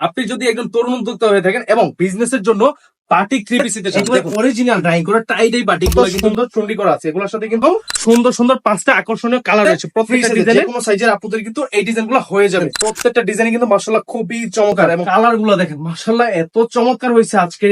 আপনি যদি একজন তরুণ উদ্যোক্তা হয়ে থাকেন এবং বিজনেসের জন্য বাটিক থ্রি পিসিতে অরিজিনাল ড্রাইং করা টাইড এই বাটিকগুলো সুন্দর চন্ডি করা আছে এগুলোর সাথে কিন্তু সুন্দর সুন্দর পাঁচটা আকর্ষণীয় কালার আছে প্রত্যেকটা ডিজাইনে কোনো সাইজের আপনাদের কিন্তু এই ডিজাইনগুলো হয়ে যাবে। প্রত্যেকটা ডিজাইন কিন্তু মার্শাল্লাহ খুবই চমৎকার এবং কালারগুলো দেখেন মার্শাল্লাহ এত চমৎকার হয়েছে আজকে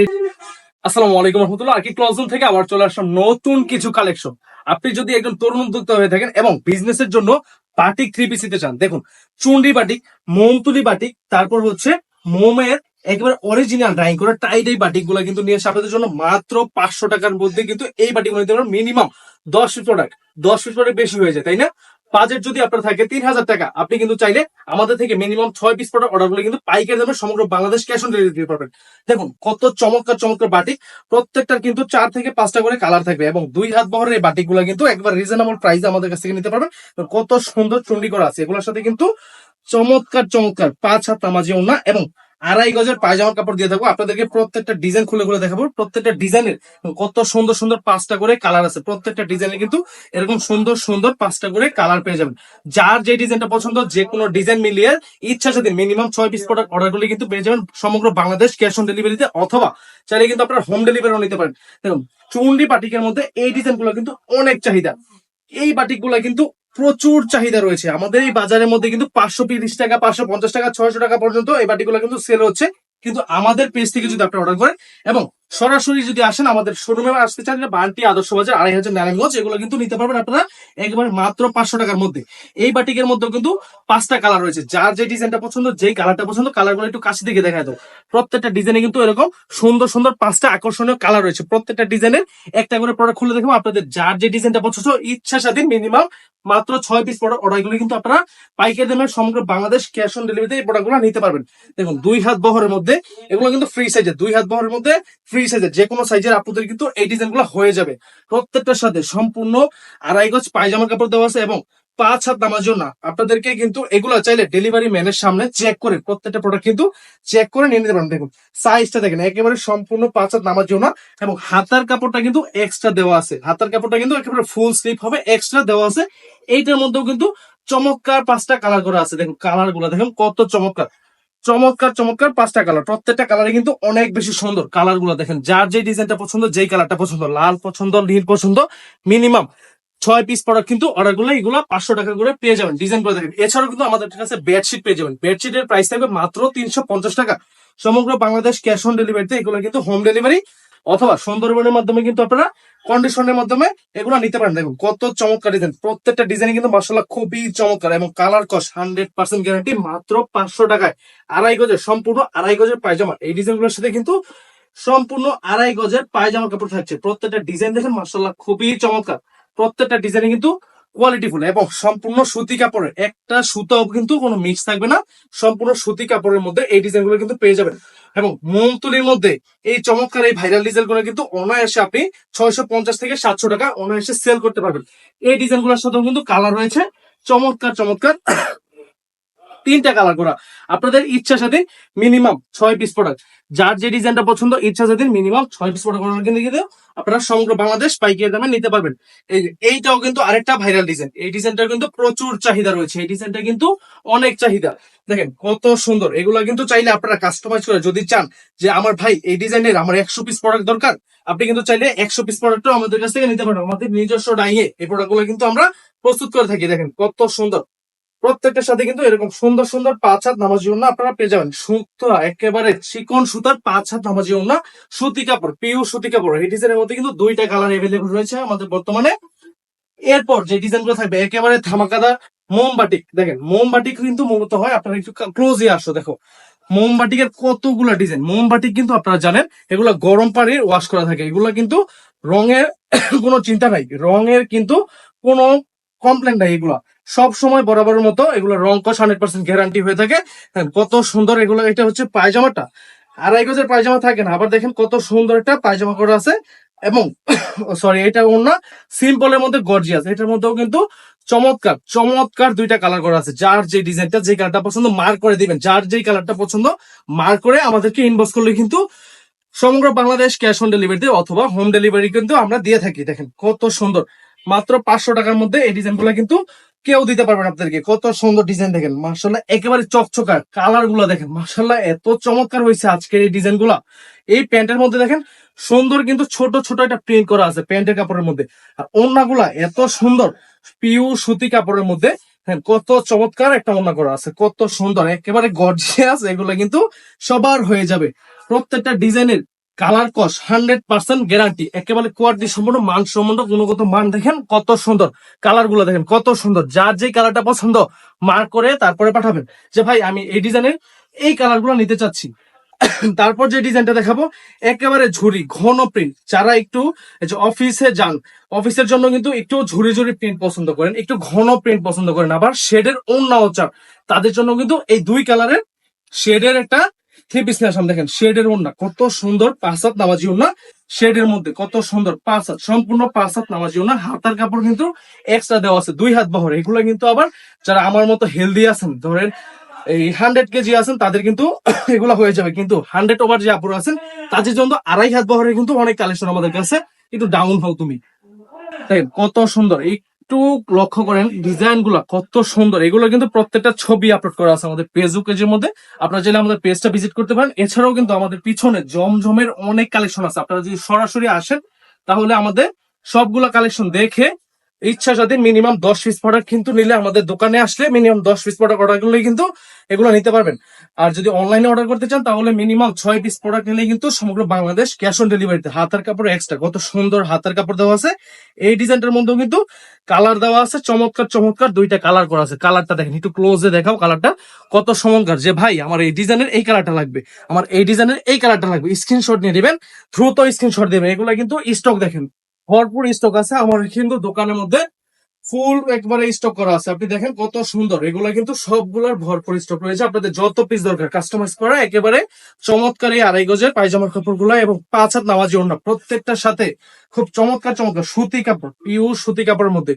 আসসালামু আলাইকুম রহমতুল্লাহ। আর কি ক্লজরুম থেকে আবার চলে আসলাম নতুন কিছু কালেকশন আপনি যদি একজন তরুণ উদ্যোক্তা হয়ে থাকেন এবং বিজনেসের জন্য বাটিক থ্রি পিসিতে চান দেখুন চুন্ডি বাটিক মোমতুলি বাটিক তারপর হচ্ছে মোমের একেবারে অরিজিনাল ড্রাইং করা টাইড এই বাটিকগুলো কিন্তু নিয়ে এসে আপনাদের জন্য মাত্র পাঁচশো টাকার মধ্যে কিন্তু এই বাটিকগুলো নিতে পারবেন মিনিমাম দশ পিস প্রোডাক্ট দশ পিস প্রোডাক্ট বেশি হয়ে যায়, তাই না? বাজেট যদি আপনার থাকে তিন হাজার টাকা, আপনি কিন্তু চাইলে আমাদের থেকে মিনিমাম ছয় পিস প্রোডাক্ট অর্ডার করলে কিন্তু পাইকারি দামে সমগ্র বাংলাদেশ ক্যাশ অন ডেলিভারি দিতে পারবেন। দেখুন, কত চমৎকার চমৎকার বাটিক। প্রত্যেকটার কিন্তু চার থেকে পাঁচটা করে কালার থাকবে এবং দুই হাত বহরের এই বাটিকগুলা কিন্তু একবার রিজনেবল প্রাইসে আমাদের কাছ থেকে নিতে পারবেন। কত সুন্দর চুন্ডি করা আছে, এগুলোর সাথে কিন্তু চমৎকার চমৎকার। পাঁচ হাত নামাজি ওনা এবং আড়াই গজের পায়জামার কাপড় দিয়ে থাকব আপনাদেরকে প্রত্যেকটা ডিজাইন খুলে খুলে দেখাবো। প্রত্যেকটা ডিজাইনের কত সুন্দর সুন্দর পাঁচটা করে কালার আছে। প্রত্যেকটা ডিজাইনে কিন্তু এরকম সুন্দর সুন্দর পাঁচটা করে কালার পেয়ে যাবেন। যার যে ডিজাইনটা পছন্দ, যে কোনো ডিজাইন মিলিয়ে ইচ্ছা সাথে মিনিমাম ছয় পিস প্রোডাক্ট অর্ডার করলে কিন্তু পেয়ে যাবেন সমগ্র বাংলাদেশ ক্যাশ অন ডেলিভারিতে অথবা চাইলে কিন্তু আপনার হোম ডেলিভারিও নিতে পারেন। দেখুন চুন্ডি বাটিকের মধ্যে এই ডিজাইনগুলো কিন্তু অনেক চাহিদা। এই বাটিকগুলা কিন্তু প্রচুর চাহিদা রয়েছে। আমাদের এই বাজারের মধ্যে কিন্তু পাঁচশো তিরিশ টাকা, পাঁচশো পঞ্চাশ টাকা, ছয়শো টাকা পর্যন্ত এই বাটিগুলো কিন্তু সেল হচ্ছে। কিন্তু আমাদের পেজ থেকে যদি আপনি অর্ডার করেন এবং সরাসরি যদি আসেন আমাদের শোরুমে আসতে চান বান্টি আদর্শ বাজার, আড়াই হাজার নারায়ণগঞ্জ, এগুলো কিন্তু নিতে পারবেন আপনারা একবার মাত্র পাঁচশো টাকার মধ্যে। এই বাটিকের মধ্যে কিন্তু পাঁচটা কালার রয়েছে। যার যে ডিজাইনটা পছন্দ, যেই কালারটা পছন্দ কালারগুলো একটু কাছে দিকে দেখা দাও। প্রত্যেকটা ডিজাইনে কিন্তু এরকম সুন্দর সুন্দর পাঁচটা আকর্ষণীয় কালার রয়েছে। প্রত্যেকটা ডিজাইনের একটা করে প্রোডাক্ট খুলে দেখব আপনাদের যার যে ডিজাইনটা পছন্দ, ইচ্ছা স্বাধীন মিনিমাম মাত্র ছয় পিস প্রোডাক্ট অর্ডারগুলো কিন্তু আপনারা পাইকারি দামে সমগ্র বাংলাদেশ ক্যাশ অন ডেলিভারিতে এই প্রোডাক্টগুলো নিতে পারবেন। দেখুন, দুই হাত বহরের মধ্যে, এগুলো কিন্তু ফ্রি সাইজের দুই হাত বহরের মধ্যে ফ্রি সাইজের যে কোনো সাইজের আপনাদের কিন্তু এই ডিজাইনগুলো হয়ে যাবে। প্রত্যেকটার সাথে সম্পূর্ণ আড়াই গজ পায়জামার কাপড় দেওয়া আছে এবং পাঁচ হাত নামার জন্য আপনাদেরকে কিন্তু এগুলো চাইলে ডেলিভারি ম্যানের সামনে চেক করে প্রত্যেকটা প্রোডাক্ট কিন্তু চেক করে নিয়ে নিতে পারেন। দেখুন সাইজটা দেখেন, একেবারে সম্পূর্ণ পাঁচ হাত নামার জন্য এবং হাতার কাপড়টা কিন্তু এক্সট্রা দেওয়া আছে। হাতার কাপড়টা কিন্তু একেবারে ফুল স্লিপ হবে এক্সট্রা দেওয়া আছে। এইটার মধ্যেও কিন্তু চমৎকার পাঁচটা কালার করা আছে। দেখুন কালারগুলো, দেখুন কত চমৎকার। চমৎকার চমৎকার পাঁচটা কালার প্রত্যেকটা কালারে কিন্তু অনেক বেশি সুন্দর। কালারগুলো দেখেন, যার যে ডিজাইনটা পছন্দ, যেই কালারটা পছন্দ, লাল পছন্দ, নীল পছন্দ মিনিমাম ছয় পিস প্রোডাক্ট কিন্তু অর্ডার করলে এগুলো পাঁচশো টাকা করে পেয়ে যাবেন। ডিজাইন করে দেখেন। এছাড়াও কিন্তু আমাদের কাছে বেডশিট পেয়ে যাবেন। বেডশিটের প্রাইস থাকবে মাত্র তিনশো পঞ্চাশ টাকা। সমগ্র বাংলাদেশ ক্যাশ অন ডেলিভারিতে এগুলো কিন্তু হোম ডেলিভারি অথবা সুন্দরবনের মাধ্যমে কিন্তু আপনারা কন্ডিশনের মাধ্যমে এগুলো নিতে পারেন। দেখুন, কত চমৎকার ডিজাইন প্রত্যেকটা ডিজাইন কিন্তু মার্শাল্লাহ খুবই চমৎকার এবং কালার কস হান্ড্রেড পার্সেন্ট গ্যারান্টি মাত্র পাঁচশো টাকায়। আড়াই গজের, সম্পূর্ণ আড়াই গজের পায়জামা। এই ডিজাইনগুলোর সাথে কিন্তু সম্পূর্ণ আড়াই গজের পায়জামা কাপড় থাকছে। প্রত্যেকটা ডিজাইন দেখেন মার্শাল্লাহ খুবই চমৎকার। প্রত্যেকটা ডিজাইনে কিন্তু কোয়ালিটি ফুল এবং সম্পূর্ণ সুতি কাপড়ের, একটা সুতাও কিন্তু কোনো মিক্স থাকবে না, সম্পূর্ণ সুতি কাপড়ের মধ্যে এই ডিজাইনগুলো কিন্তু পেয়ে যাবেন। এবং মোমতুলির মধ্যে এই চমৎকার এই ভাইরাল ডিজাইনগুলো কিন্তু অনায়াসে আপনি ছয়শো পঞ্চাশ থেকে সাতশো টাকা অনায়াসে সেল করতে পারবেন। এই ডিজাইনগুলোর সাথেও কিন্তু কালার রয়েছে। চমৎকার চমৎকার তিনটা কালার করা। আপনাদের ইচ্ছা সাথে মিনিমাম ছয় পিস প্রোডাক্ট যার যে ডিজাইনটা পছন্দ, ইচ্ছা সাথে মিনিমাম ছয় পিস প্রোডাক্ট কিনে কিন্তু আপনারা সমগ্র বাংলাদেশ পাইকারি দামে নিতে পারবেন। এই এইটাও কিন্তু আরেকটা ভাইরাল ডিজাইন এই ডিজাইনটার কিন্তু প্রচুর চাহিদা রয়েছে। এই ডিজাইনটা কিন্তু অনেক চাহিদা। দেখেন কত সুন্দর। এগুলা কিন্তু চাইলে আপনারা কাস্টমাইজ করে যদি চান যে আমার ভাই এই ডিজাইনের আমার একশো পিস প্রোডাক্ট দরকার, আপনি কিন্তু চাইলে একশো পিস প্রোডাক্টও আমাদের কাছ থেকে নিতে পারেন। আমাদের নিজস্ব ডাইয়ে এই প্রোডাক্টগুলো কিন্তু আমরা প্রস্তুত করে থাকি। দেখেন কত সুন্দর। প্রত্যেকটার সাথে কিন্তু এরকম সুন্দর সুন্দর পাঁচ হাত নামাজি ওড়না আপনারা পেয়ে যাবেন। সুতা একেবারে চিকন সুতার পাঁচ হাত নামাজি ওড়না, সুতি কাপড় পিওর সুতি কাপড়। এই ডিজাইনের মধ্যে কিন্তু দুইটা কালার এভেলেবল রয়েছে আমাদের বর্তমানে। এরপর যে ডিজাইনগুলো থাকবে, একেবারে ধামাকাদার মোমবাটিক দেখেন মোমবাটিক কিন্তু মূলত হয়, আপনারা একটু ক্লোজে আসো, দেখো। মোমবাটিকের কতগুলা ডিজাইন মোমবাটিক কিন্তু আপনারা জানেন, এগুলা গরম পানির ওয়াশ করা থাকে। এগুলা কিন্তু রঙের কোনো চিন্তা নাই। রঙের কিন্তু কোনো কমপ্লেন নাই এগুলা। সব সময় বরাবরের মতো এগুলো রং কস হান্ড্রেড পার্সেন্ট গ্যারান্টি হয়ে থাকে। হ্যাঁ, কত সুন্দর এগুলো এটা হচ্ছে পায়জামাটা। আড়াই গজের পায়জামা থাকে না আবার দেখেন কত সুন্দর একটা পায়জামা করা আছে। এবং সরি এটা অন্য সিম্পলের মধ্যে গর্জিয়াস এটার মধ্যেও কিন্তু চমৎকার চমৎকার দুইটা কালার করা আছে। যার যে ডিজাইনটা যে কালারটা পছন্দ মার্ক করে দিবেন। যার যেই কালারটা পছন্দ মার্ক করে আমাদেরকে ইনবক্স করলে কিন্তু সমগ্র বাংলাদেশ ক্যাশ অন ডেলিভারিতে অথবা হোম ডেলিভারি কিন্তু আমরা দিয়ে থাকি। দেখেন কত সুন্দর। মাত্র পাঁচশো টাকার মধ্যে এই ডিজাইনগুলো কিন্তু কেউ দিতে পারবেন আপনাদেরকে। কত সুন্দর ডিজাইন দেখেন। মার্শাল্লাহ একেবারে চকচকার কালারগুলা দেখেন। মার্শাল্লাহ এত চমৎকার হয়েছে আজকের এই ডিজাইনগুলা। এই প্যান্টের মধ্যে দেখেন, সুন্দর কিন্তু ছোট ছোট একটা প্রিন্ট করা আছে প্যান্টের কাপড়ের মধ্যে। আর ওড়নাগুলা এত সুন্দর পিউ সুতি কাপড়ের মধ্যে। হ্যাঁ কত চমৎকার একটা ওড়না করা আছে, কত সুন্দর, একেবারে গর্জিয়াস এগুলো কিন্তু সবার হয়ে যাবে। প্রত্যেকটা ডিজাইনের কালার কস হান্ড্রেড পার্সেন্ট গ্যারান্টি। একেবারে কোয়ালিটি সম্পূর্ণ মান সম্বন্ধ গুণগত মান দেখেন কত সুন্দর। কালারগুলো দেখেন কত সুন্দর। যার যে কালারটা পছন্দ, মার্ক করে তারপরে পাঠাবেন। যে ভাই, আমি এই ডিজাইনের এই কালারগুলো নিতে চাচ্ছি। তারপর যে ডিজাইনটা দেখাবো, একেবারে ঝুরি ঘন প্রিন্ট যারা একটু যে অফিসে যান, অফিসের জন্য কিন্তু একটু ঝুরি ঝুরি প্রিন্ট পছন্দ করেন, একটু ঘন প্রিন্ট পছন্দ করেন। আবার শেডের অন্য চান তাদের জন্য কিন্তু এই দুই কালারের শেডের একটা থ্রি পিস নিয়ে আসলাম। দেখেন, শেডের ওন্না কত সুন্দর পাঁচ হাত নামাজি ওন্না শেডের মধ্যে কত সুন্দর পাঁচ হাত, সম্পূর্ণ পাঁচ হাত নামাজি ওন্না হাতার কাপড় কিন্তু এক্সট্রা দেওয়া আছে, দুই হাত বহর। এগুলো কিন্তু আবার যারা আমার মতো হেলদি আছেন, ধরেন এই হান্ড্রেড কেজি আছেন, তাদের কিন্তু এগুলো হয়ে যাবে। কিন্তু হান্ড্রেড ওভার যে আপুর আছেন, তাদের জন্য আড়াই হাত বহরের কিন্তু অনেক কালেকশন আমাদের কাছে। একটু ডাউন হও তুমি। কত সুন্দর একটু লক্ষ্য করেন ডিজাইনগুলা কত সুন্দর। এগুলো কিন্তু প্রত্যেকটা ছবি আপলোড করা আছে আমাদের ফেসবুক পেজের মধ্যে। আপনারা চাইলে আমাদের পেজটা ভিজিট করতে পারেন। এছাড়াও কিন্তু আমাদের পিছনে জমজমের অনেক কালেকশন আছে। আপনারা যদি সরাসরি আসেন, তাহলে আমাদের সবগুলা কালেকশন দেখে ইচ্ছা যদি মিনিমাম দশ পিস প্রোডাক্ট কিন্তু নিলে আমাদের দোকানে আসলে মিনিমাম দশ পিস প্রোডাক্ট অর্ডার করলে কিন্তু এগুলো নিতে পারবেন। আর যদি অনলাইনে অর্ডার করতে চান, তাহলে মিনিমাম ছয় পিস প্রোডাক্ট নিলে কিন্তু সমগ্র বাংলাদেশ ক্যাশ অন ডেলিভারিতে হাতার কাপড় এক্সট্রা কত সুন্দর হাতার কাপড় দেওয়া আছে। এই ডিজাইনটার মধ্যেও কিন্তু কালার দেওয়া আছে, চমৎকার চমৎকার দুইটা কালার করা আছে। কালারটা দেখেন, একটু ক্লোজে দেখাও কালারটা কত চমৎকার। যে ভাই, আমার এই ডিজাইনের এই কালারটা লাগবে। আমার এই ডিজাইনের এই কালারটা লাগবে। স্ক্রিনশট নিয়ে দিবেন দ্রুত স্ক্রিনশট দিবেন। এগুলো কিন্তু স্টক দেখেন। ভরপুর স্টক আছে। আমার কিন্তু দোকানের মধ্যে ফুল একবারে স্টক করা আছে। আপনি দেখেন কত সুন্দর। এগুলো কিন্তু সবগুলার ভরপুর স্টক রয়েছে। আপনাদের যত পিস দরকার কাস্টমাইজ করা, একেবারে চমৎকারী আড়াই গজের পায়জামার কাপড়গুলা এবং পাঁচ হাত নামাজি ওড়না, প্রত্যেকটার সাথে খুব চমৎকার চমৎকার সুতি কাপড় পিউ সুতি কাপড়ের মধ্যে।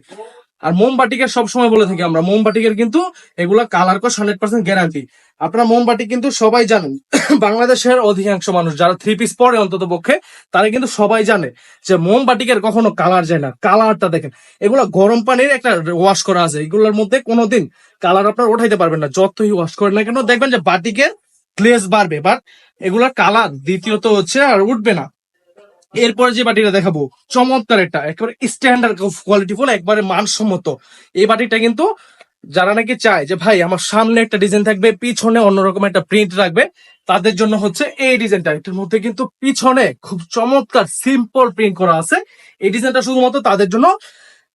আর মোমবাটিকের সবসময় বলে থাকি আমরা মোমবাটিকের কিন্তু এগুলা কালার কস হান্ড্রেড পার্সেন্ট গ্যারান্টি আপনারা মোমবাটি কিন্তু সবাই জানেন, বাংলাদেশের অধিকাংশ মানুষ, যারা থ্রি পিস পরে অন্তত পক্ষে, তারা কিন্তু সবাই জানে যে মোমবাটিকের কখনো কালার যায় না। কালারটা দেখেন, এগুলা গরম পানির একটা ওয়াশ করা আছে। এগুলোর মধ্যে কোনোদিন কালার আপনার ওঠাইতে পারবেন না। যতই ওয়াশ করেন না কেন, দেখবেন যে বাটিকের গ্লেজ বাড়বে। বাট এগুলার কালার দ্বিতীয়ত হচ্ছে আর উঠবে না। এরপরে যে বাটিটা দেখাবো, চমৎকার একটা, একেবারে স্ট্যান্ডার্ড কোয়ালিটি ফুল একবারে মানসম্মত। এই বাটিটা কিন্তু যারা নাকি চায় যে, ভাই, আমার সামনে একটা ডিজাইন থাকবে, পিছনে অন্যরকম একটা প্রিন্ট রাখবে, তাদের জন্য হচ্ছে এই ডিজাইনটা এটার মধ্যে কিন্তু পিছনে খুব চমৎকার সিম্পল প্রিন্ট করা আছে। এই ডিজাইনটা শুধুমাত্র তাদের জন্য।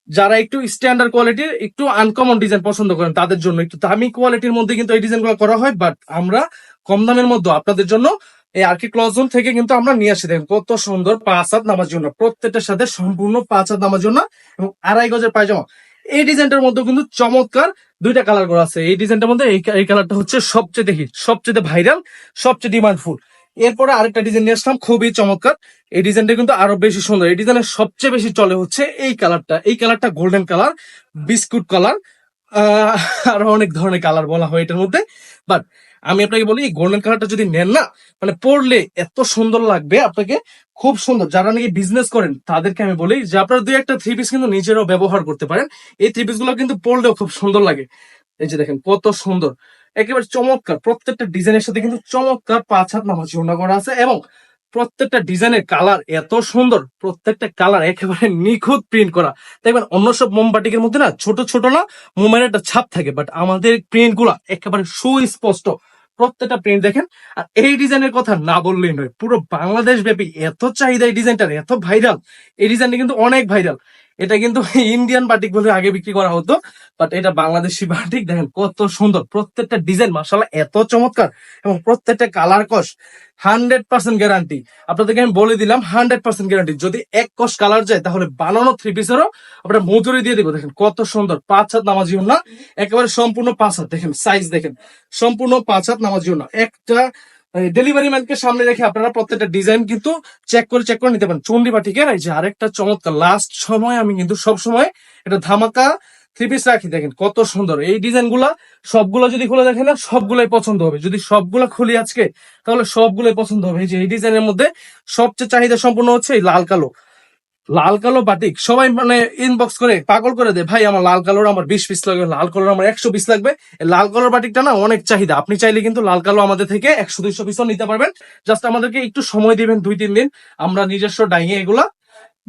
যারা একটু স্ট্যান্ডার্ড কোয়ালিটির একটু আনকমন ডিজাইন পছন্দ করেন, তাদের জন্য একটু দামি কোয়ালিটির মধ্যে কিন্তু এই ডিজাইনগুলো করা হয় বাট আমরা কম দামের মধ্যে আপনাদের জন্য এই আর কি ক্লজন থেকে কিন্তু আমরা নিয়ে আসি। দেখেন, কত সুন্দর পাঁচ হাত নামার জন্য, প্রত্যেকটার সাথে সম্পূর্ণ পাঁচ হাত নামার জন্য এবং আড়াই গজের পায়জামা। এই ডিজাইনটার মধ্যে কিন্তু চমৎকার দুইটা কালার করা আছে। এই ডিজাইনটার মধ্যে এই এই কালারটা হচ্ছে সবচেয়ে দেখি, সবচেয়ে ভাইরাল, সবচেয়ে ডিমান্ডফুল। এরপরে আরেকটা ডিজাইন নিয়ে আসলাম, খুবই চমৎকার। এই ডিজাইনটা কিন্তু আরও বেশি সুন্দর। এই ডিজাইনের সবচেয়ে বেশি চলে হচ্ছে এই কালারটা। এই কালারটা গোল্ডেন কালার, বিস্কুট কালার, আহ, আরও অনেক ধরনের কালার বলা হয় এটার মধ্যে। বাট আমি আপনাকে বলি গোল্ডেন কালারটা যদি নেন না মানে পরলে এত সুন্দর লাগবে, আপনাকে খুব সুন্দর। যারা নাকি বিজনেস করেন, তাদেরকে আমি বলি যে আপনারা দুই একটা থ্রি পিস কিন্তু নিজেরাও ব্যবহার করতে পারেন। এই থ্রি পিসগুলো কিন্তু পড়লেও খুব সুন্দর লাগে। এই যে দেখেন, কত সুন্দর। একেবারে চমৎকার। প্রত্যেকটা ডিজাইনের সাথে কিন্তু চমৎকার পাঁচ হাত নামাজি ওনা করা আছে এবং প্রত্যেকটা ডিজাইনের কালার এত সুন্দর। প্রত্যেকটা কালার একেবারে নিখুঁত প্রিন্ট করা। দেখবেন, অন্য সব মোমবাটিকের মধ্যে না, ছোট ছোট না, মোমের একটা ছাপ থাকে বাট আমাদের প্রিন্টগুলা একেবারে সুস্পষ্ট। প্রত্যেকটা প্রিন্ট দেখেন, আর এই ডিজাইনের কথা না বললেই নয়, পুরো বাংলাদেশ ব্যাপী এত চাহিদা এই ডিজাইনটার এত ভাইরাল এই ডিজাইনটা কিন্তু অনেক ভাইরাল এটা কিন্তু ইন্ডিয়ান বাটিক বলে আগে বিক্রি করা হতো বাট এটা বাংলাদেশি বাটিক দেখেন কত সুন্দর। প্রত্যেকটা ডিজাইন মাসাল্লাহ এত চমৎকার এবং প্রত্যেকটা কালার কস হান্ড্রেড পার্সেন্ট গ্যারান্টি আপনাদেরকে আমি বলে দিলাম হান্ড্রেড পার্সেন্ট গ্যারান্টি যদি এক কস কালার যায়, তাহলে বানানো থ্রি পিসেরও আপনার মজুরি দিয়ে দিব। দেখেন কত সুন্দর, পাঁচ হাত নামাজি না একেবারে সম্পূর্ণ পাঁচ হাত। দেখেন সাইজ দেখেন, সম্পূর্ণ পাঁচ হাত নামাজি না একটা ডেলিভারি ম্যানকে সামনে রেখে আপনারা প্রত্যেকটা ডিজাইন কিন্তু চেক করে চেক করে নিতে পারেন। চন্ডি এই যে আরেকটা চমৎকার লাস্ট সময় আমি কিন্তু সব সময় এটা ধামাকা থ্রি পিস রাখি। দেখেন কত সুন্দর। এই ডিজাইনগুলা সবগুলো যদি খুলে দেখেন না, সবগুলাই পছন্দ হবে। যদি সবগুলো খুলি আজকে, তাহলে সবগুলোই পছন্দ হবে। এই যে এই ডিজাইনের মধ্যে সবচেয়ে চাহিদা সম্পূর্ণ হচ্ছে এই লাল কালো। লাল কালো বাটিক, সবাই মানে ইনবক্স করে পাগল করে দেয়, ভাই, আমার লাল কালোর আমার বিশ পিস লাগবে, লাল কালোর আমার একশো পিস লাগবে। লাল কালোর বাটিকটা না অনেক চাহিদা। আপনি চাইলে কিন্তু লাল কালো আমাদের থেকে একশো, দুইশো পিসও নিতে পারবেন। জাস্ট আমাদেরকে একটু সময় দিবেন, দুই, তিন দিন। আমরা নিজস্ব ডাইয়ে এগুলা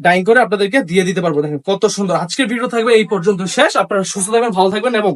ডাইং করে আপনাদেরকে দিয়ে দিতে পারব। দেখেন কত সুন্দর। আজকের ভিডিও থাকবে এই পর্যন্ত শেষ। আপনারা সুস্থ থাকবেন, ভালো থাকবেন এবং